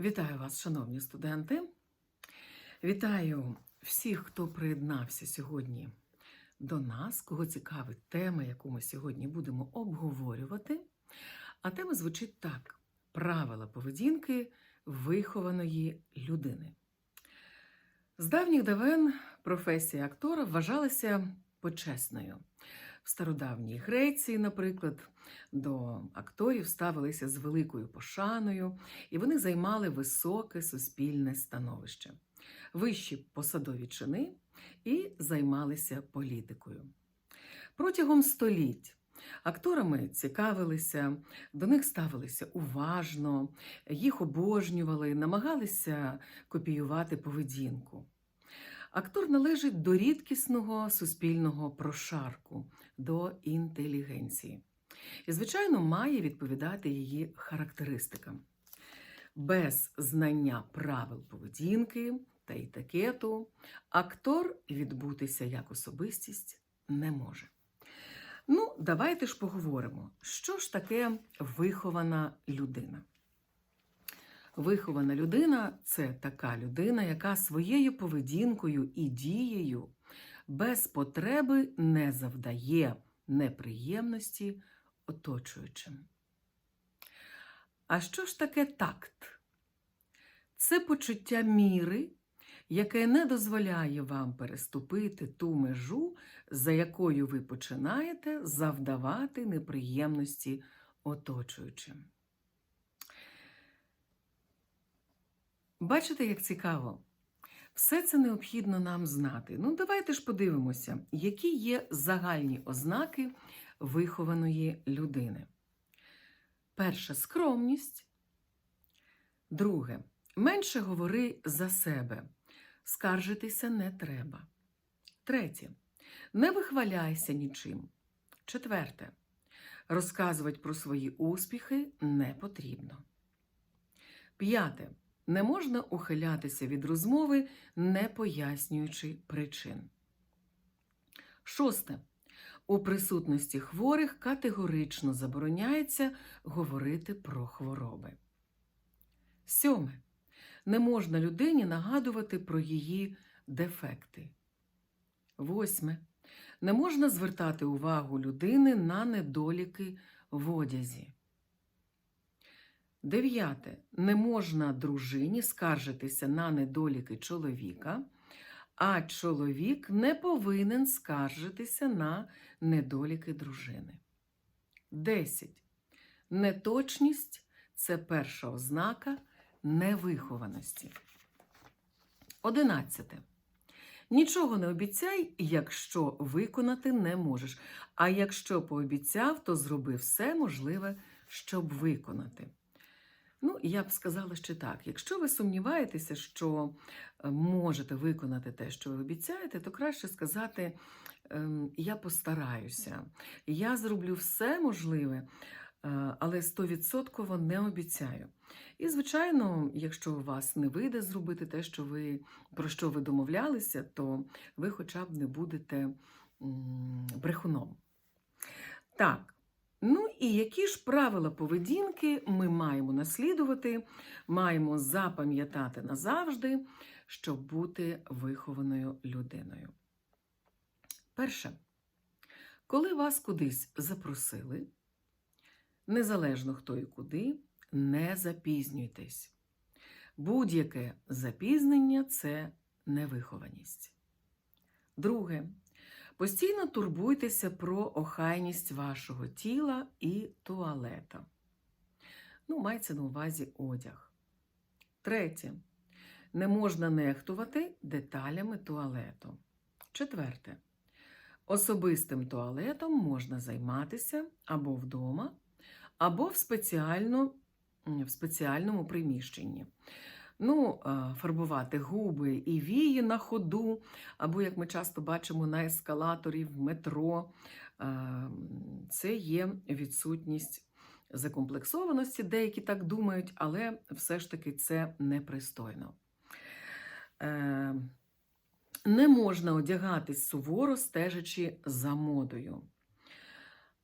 Вітаю вас, шановні студенти. Вітаю всіх, хто приєднався сьогодні до нас, кого цікавить тема, яку ми сьогодні будемо обговорювати. А тема звучить так: правила поведінки вихованої людини. З давніх давен професія актора вважалася почесною. В стародавній Греції, наприклад, до акторів ставилися з великою пошаною, і вони займали високе суспільне становище, вищі посадові чини і займалися політикою. Протягом століть акторами цікавилися, до них ставилися уважно, їх обожнювали, намагалися копіювати поведінку. Актор належить до рідкісного суспільного прошарку, до інтелігенції. І, звичайно, має відповідати її характеристикам. Без знання правил поведінки та етикету актор відбутися як особистість не може. Ну, давайте ж поговоримо, що ж таке вихована людина. Вихована людина це така людина, яка своєю поведінкою і дією без потреби не завдає неприємності оточуючим. А що ж таке такт? Це почуття міри, яке не дозволяє вам переступити ту межу, за якою ви починаєте завдавати неприємності оточуючим. Бачите, як цікаво? Все це необхідно нам знати. Ну, давайте ж подивимося, які є загальні ознаки вихованої людини. Перше скромність. Друге, менше говори за себе. Скаржитися не треба. Третє. Не вихваляйся нічим. Четверте. Розказувати про свої успіхи не потрібно. П'яте. Не можна ухилятися від розмови, не пояснюючи причин. Шосте. У присутності хворих категорично забороняється говорити про хвороби. Сьоме. Не можна людині нагадувати про її дефекти. Восьме. Не можна звертати увагу людини на недоліки в одязі. Дев'яте. Не можна дружині скаржитися на недоліки чоловіка, а чоловік не повинен скаржитися на недоліки дружини. Десять. Неточність це перша ознака невихованості. Одинадцяте. Нічого не обіцяй, якщо виконати не можеш. А якщо пообіцяв, то зроби все можливе, щоб виконати. Ну, я б сказала ще так: якщо ви сумніваєтеся, що е, можете виконати те, що ви обіцяєте, то краще сказати: ем, я постараюся, я зроблю все можливе, е, але стовідсотково не обіцяю. І, звичайно, якщо у вас не вийде зробити те, що ви, про що ви домовлялися, то ви хоча б не будете брехуном. Так. Ну і які ж правила поведінки ми маємо наслідувати, маємо запам'ятати назавжди, щоб бути вихованою людиною. Перше, коли вас кудись запросили, незалежно хто і куди, не запізнюйтесь. Будь-яке запізнення це невихованість. Друге, Постійно турбуйтеся про охайність вашого тіла і туалета. Ну, мається на увазі одяг. Третє. Не можна нехтувати деталями туалету. Четверте. Особистим туалетом можна займатися або вдома, або в, спеціально, в спеціальному приміщенні. Ну, фарбувати губи і вії на ходу, або, як ми часто бачимо, на ескалаторі в метро. Це є відсутність закомплексованості, деякі так думають, але все ж таки це непристойно. Е, не можна одягатись суворо, стежачи за модою.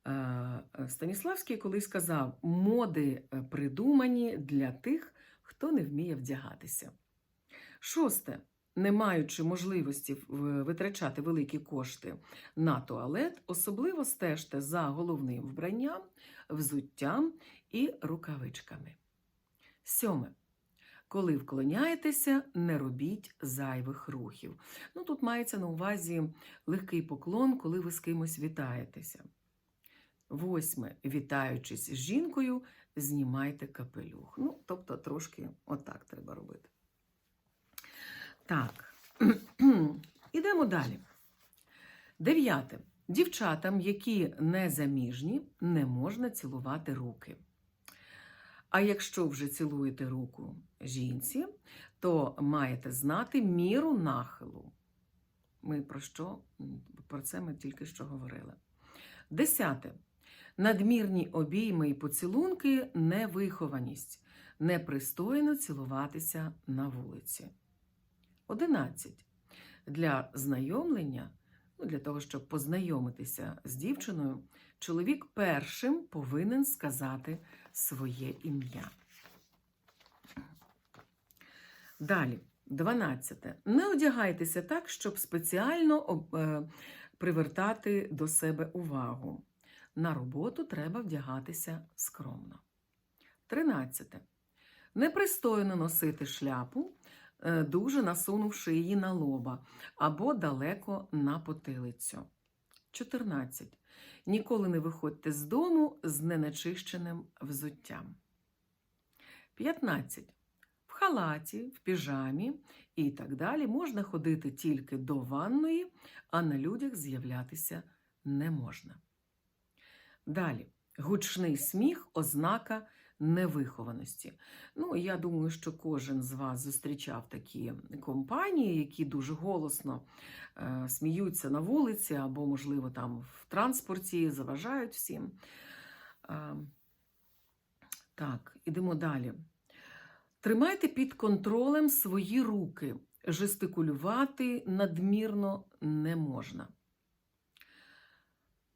Е, Станіславський колись сказав: моди придумані для тих, хто не вміє вдягатися. Шосте. Не маючи можливості витрачати великі кошти на туалет, особливо стежте за головним вбранням, взуттям і рукавичками. Сьоме. Коли вклоняєтеся, не робіть зайвих рухів. Ну, тут мається на увазі легкий поклон, коли ви з кимось вітаєтеся. Восьме. Вітаючись з жінкою, знімайте капелюх. Ну, тобто, трошки отак треба робити. Так, ідемо далі. Дев'яте. Дівчатам, які не заміжні, не можна цілувати руки. А якщо вже цілуєте руку жінці, то маєте знати міру нахилу. Ми про що? Про це ми тільки що говорили. Десяте. Надмірні обійми і поцілунки невихованість. Непристойно цілуватися на вулиці. 11. Для знайомлення, ну, для того, щоб познайомитися з дівчиною, чоловік першим повинен сказати своє ім'я. Далі, 12. Не одягайтеся так, щоб спеціально е, привертати до себе увагу. На роботу треба вдягатися скромно. 13. Непристойно носити шляпу, е, дуже насунувши її на лоба або далеко на потилицю. 14. Ніколи не виходьте з дому з неначищеним взуттям. 15. В халаті, в піжамі і так далі можна ходити тільки до ванної, а на людях з'являтися не можна. Далі. Гучний сміх ознака невихованості. Ну, я думаю, що кожен з вас зустрічав такі компанії, які дуже голосно е, сміються на вулиці або, можливо, там в транспорті, заважають всім. Е, так, ідемо далі. Тримайте під контролем свої руки. Жестикулювати надмірно не можна.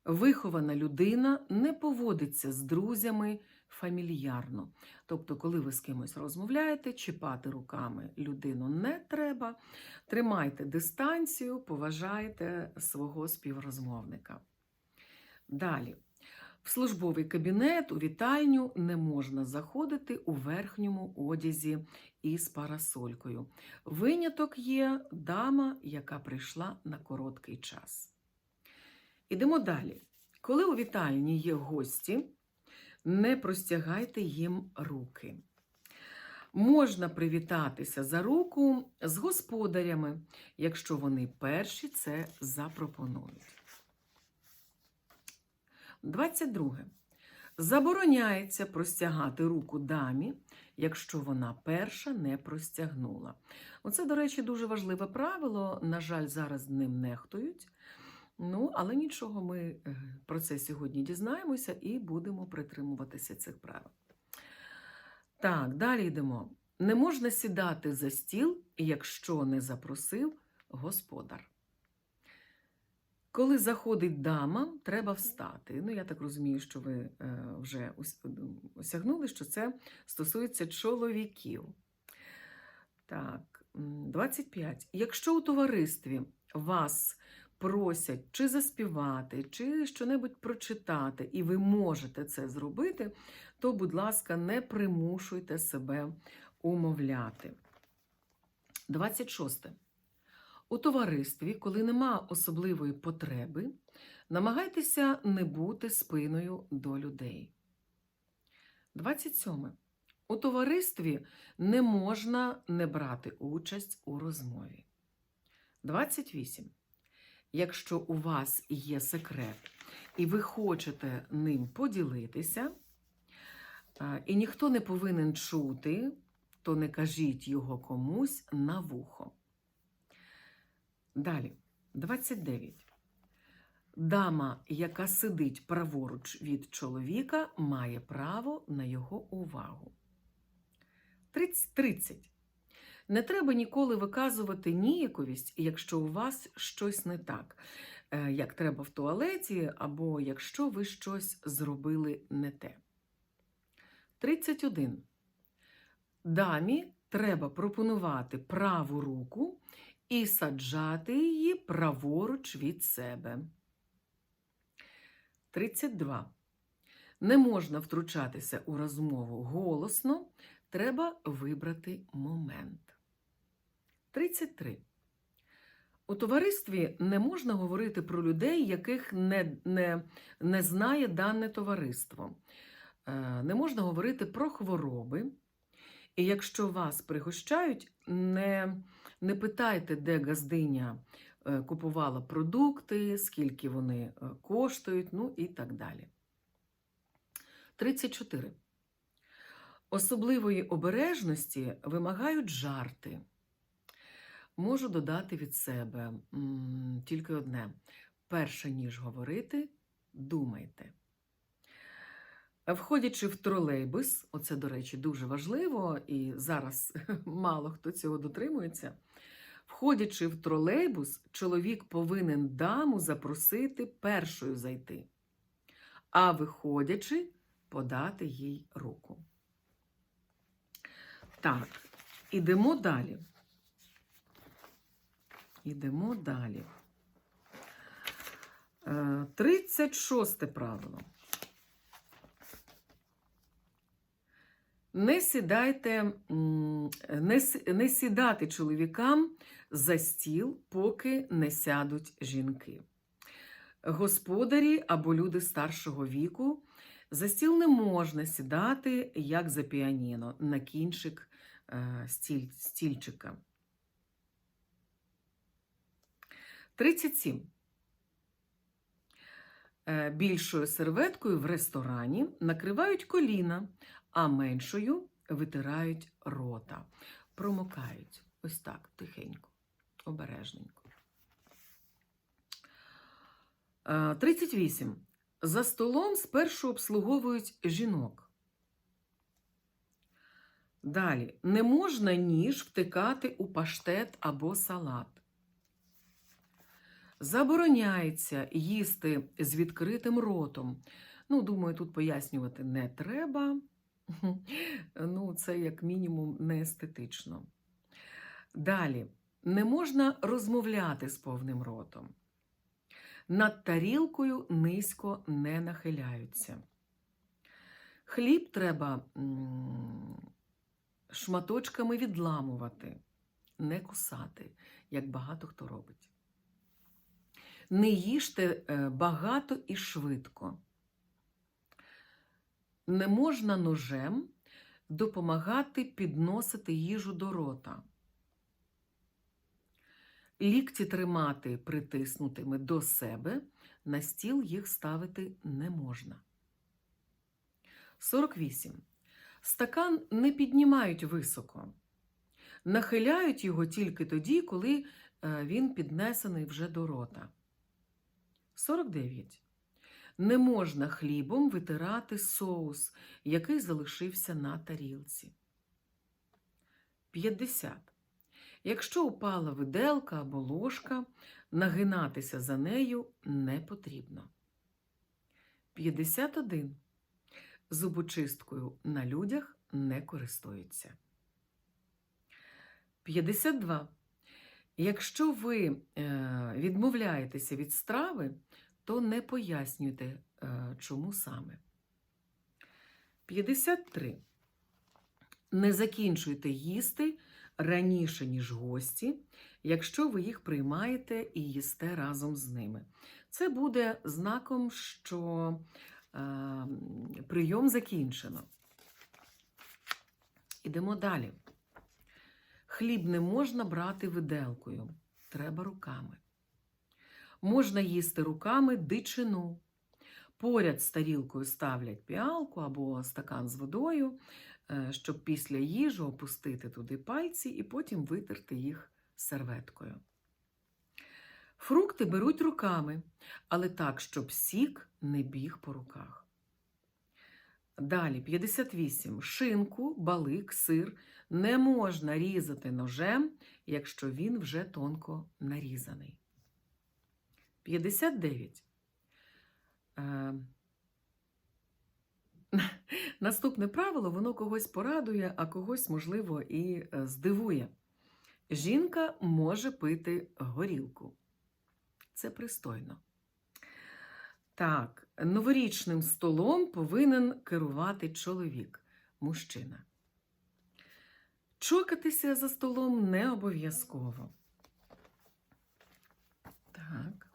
Вихована людина не поводиться з друзями фамільярно. Тобто, коли ви з кимось розмовляєте, чіпати руками людину не треба. Тримайте дистанцію, поважайте свого співрозмовника. Далі. В службовий кабінет, у вітальню не можна заходити у верхньому одязі із парасолькою. Виняток є дама, яка прийшла на короткий час. Ідемо далі. Коли у вітальні є гості, не простягайте їм руки. Можна привітатися за руку з господарями, якщо вони перші це запропонують. 22. Забороняється простягати руку дамі, якщо вона перша не простягнула. Оце, до речі, дуже важливе правило. На жаль, зараз ним нехтують. Ну, але нічого, ми е, про це сьогодні дізнаємося і будемо притримуватися цих правил. Так, далі йдемо. Не можна сідати за стіл, якщо не запросив господар. Коли заходить дама, треба встати. Ну, я так розумію, що ви е, вже осягнули, що це стосується чоловіків. Так, 25. Якщо у товаристві вас просять чи заспівати, чи щонебудь прочитати, і ви можете це зробити, то, будь ласка, не примушуйте себе умовляти. 26. У товаристві, коли нема особливої потреби, намагайтеся не бути спиною до людей. 27. У товаристві не можна не брати участь у розмові. 28. Якщо у вас є секрет і ви хочете ним поділитися, і ніхто не повинен чути, то не кажіть його комусь на вухо. Далі, 29. Дама, яка сидить праворуч від чоловіка, має право на його увагу. 30. 30. Не треба ніколи виказувати ніяковість, якщо у вас щось не так, е, як треба в туалеті, або якщо ви щось зробили не те. 31. Дамі треба пропонувати праву руку і саджати її праворуч від себе. 32. Не можна втручатися у розмову голосно, треба вибрати момент. 33. У товаристві не можна говорити про людей, яких не, не, не знає дане товариство. Е, Не можна говорити про хвороби. І якщо вас пригощають, не, не питайте, де газдиня е, купувала продукти, скільки вони е, коштують, ну і так далі. 34. Особливої обережності вимагають жарти. Можу додати від себе тільки одне: перше ніж говорити, думайте. Входячи в тролейбус, оце, до речі, дуже важливо, і зараз мало хто цього дотримується. Входячи в тролейбус, чоловік повинен даму запросити першою зайти, а виходячи, подати їй руку. Так, ідемо далі. Ідемо далі. Е, 36 правило. Не сідайте, не, не сідати чоловікам за стіл, поки не сядуть жінки. Господарі або люди старшого віку за стіл не можна сідати, як за піаніно, на кінчик е, стіль, стільчика. 37. Е, Більшою серветкою в ресторані накривають коліна, а меншою витирають рота. Промокають. Ось так, тихенько, обережненько. Е, 38. За столом спершу обслуговують жінок. Далі. Не можна ніж втикати у паштет або салат. Забороняється їсти з відкритим ротом. Ну, думаю, тут пояснювати не треба. Ну, це як мінімум не естетично. Далі, не можна розмовляти з повним ротом. Над тарілкою низько не нахиляються. Хліб треба шматочками відламувати, не кусати, як багато хто робить. Не їжте е, багато і швидко. Не можна ножем допомагати підносити їжу до рота. Лікті тримати притиснутими до себе, на стіл їх ставити не можна. 48. Стакан не піднімають високо. Нахиляють його тільки тоді, коли е, він піднесений вже до рота. 49. Не можна хлібом витирати соус, який залишився на тарілці. 50. Якщо упала виделка або ложка, нагинатися за нею не потрібно. 51. Зубочисткою на людях не користуються. 52. Якщо ви е, відмовляєтеся від страви, то не пояснюйте, е, чому саме. 53. Не закінчуйте їсти раніше, ніж гості, якщо ви їх приймаєте і їсте разом з ними. Це буде знаком, що е, прийом закінчено. Ідемо далі. Хліб не можна брати виделкою, треба руками. Можна їсти руками дичину. Поряд з тарілкою ставлять піалку або стакан з водою, е, щоб після їжі опустити туди пальці і потім витерти їх серветкою. Фрукти беруть руками, але так, щоб сік не біг по руках. Далі 58. Шинку, балик, сир не можна різати ножем, якщо він вже тонко нарізаний. 59. Е, наступне правило, воно когось порадує, а когось, можливо, і е, здивує. Жінка може пити горілку. Це пристойно. Так, новорічним столом повинен керувати чоловік, мужчина. Чокатися за столом не обов'язково. Так.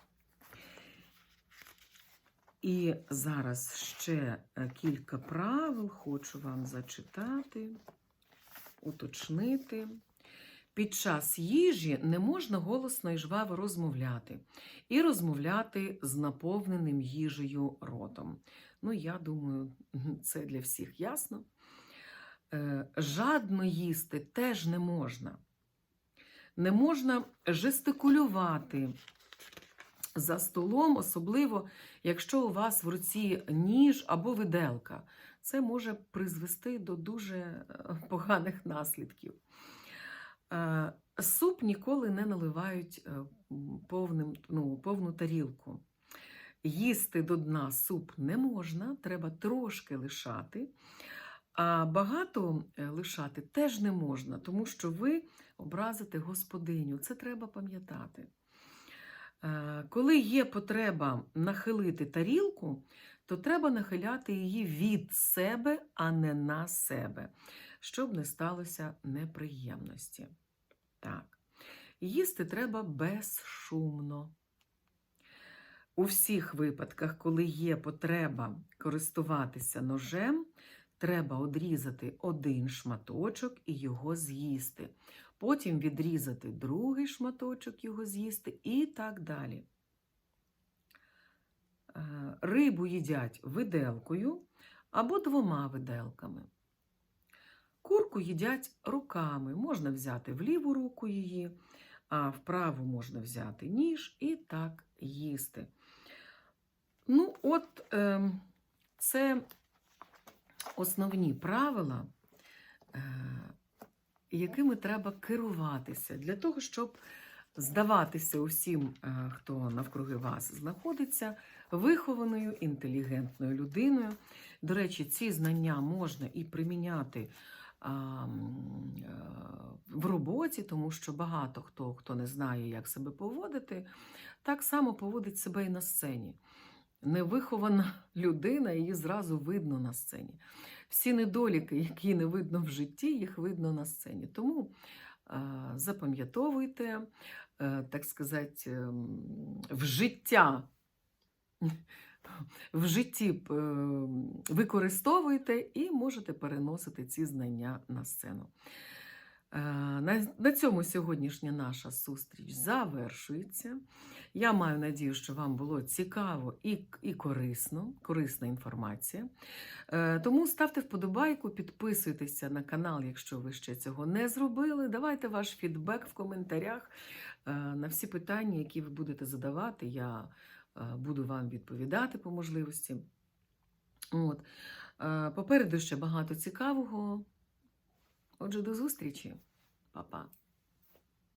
І зараз ще е, кілька правил хочу вам зачитати, уточнити. Під час їжі не можна голосно і жваво розмовляти, і розмовляти з наповненим їжею ротом. Ну, я думаю, це для всіх ясно. Е, Жадно їсти теж не можна. Не можна жестикулювати за столом, особливо, якщо у вас в руці ніж або виделка. Це може призвести до дуже е, поганих наслідків. Е, Суп ніколи не наливають повним, ну, повну тарілку. Їсти до дна суп не можна, треба трошки лишати. А багато е, лишати теж не можна, тому що ви образите господиню. Це треба пам'ятати. Е, Коли є потреба нахилити тарілку, то треба нахиляти її від себе, а не на себе, щоб не сталося неприємності. Так. Їсти треба безшумно. У всіх випадках, коли є потреба користуватися ножем, треба одрізати один шматочок і його з'їсти. Потім відрізати другий шматочок, його з'їсти і так далі. Е, Рибу їдять виделкою або двома виделками. Курку їдять руками. Можна взяти в ліву руку її, а в праву можна взяти ніж і так їсти. Ну, от е, це основні правила, е, якими треба керуватися для того, щоб здаватися усім, е, хто навкруги вас знаходиться, вихованою, інтелігентною людиною. До речі, ці знання можна і приміняти е, в роботі, тому що багато хто, хто не знає, як себе поводити, так само поводить себе і на сцені. Невихована людина, її зразу видно на сцені. Всі недоліки, які не видно в житті, їх видно на сцені. Тому запам'ятовуйте, е, так сказати, ем, в життя. В житті е, використовуйте і можете переносити ці знання на сцену. Е, На, цьому сьогоднішня наша зустріч завершується. Я маю надію, що вам було цікаво і, і корисно, корисна інформація. Е, Тому ставте вподобайку, підписуйтеся на канал, якщо ви ще цього не зробили. Давайте ваш фідбек в коментарях е, на всі питання, які ви будете задавати. Я буду вам відповідати по можливості. От. Попереду ще багато цікавого. Отже, до зустрічі, Па-па.